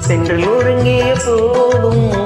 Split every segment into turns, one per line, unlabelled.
சென்று நொறுங்கிய போதும்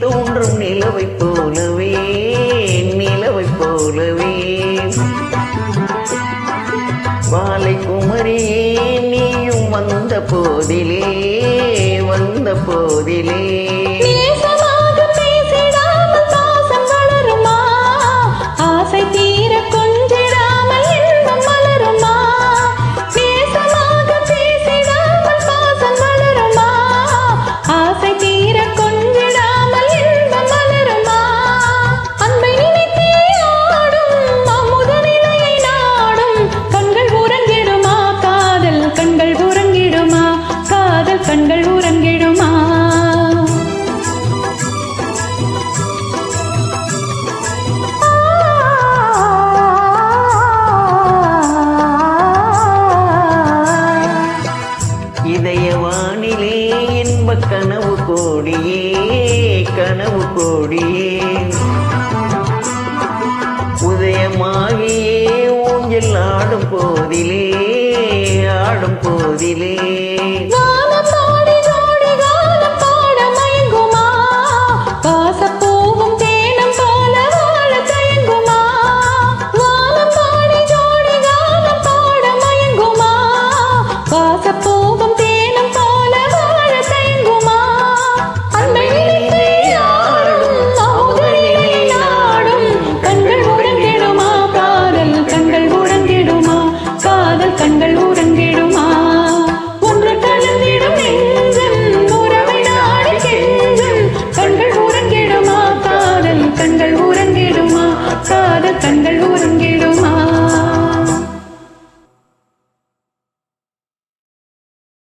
தோன்றும் நிலவை போலவே நிலவை போலவே. பாலை குமரியே நீயும் வந்த போதிலே வந்த போதிலே. கொடியே கனவு கொடியே. உதயமாகியே ஊஞ்சல் ஆடும் போதிலே ஆடும் போதிலே.
Passa sangre.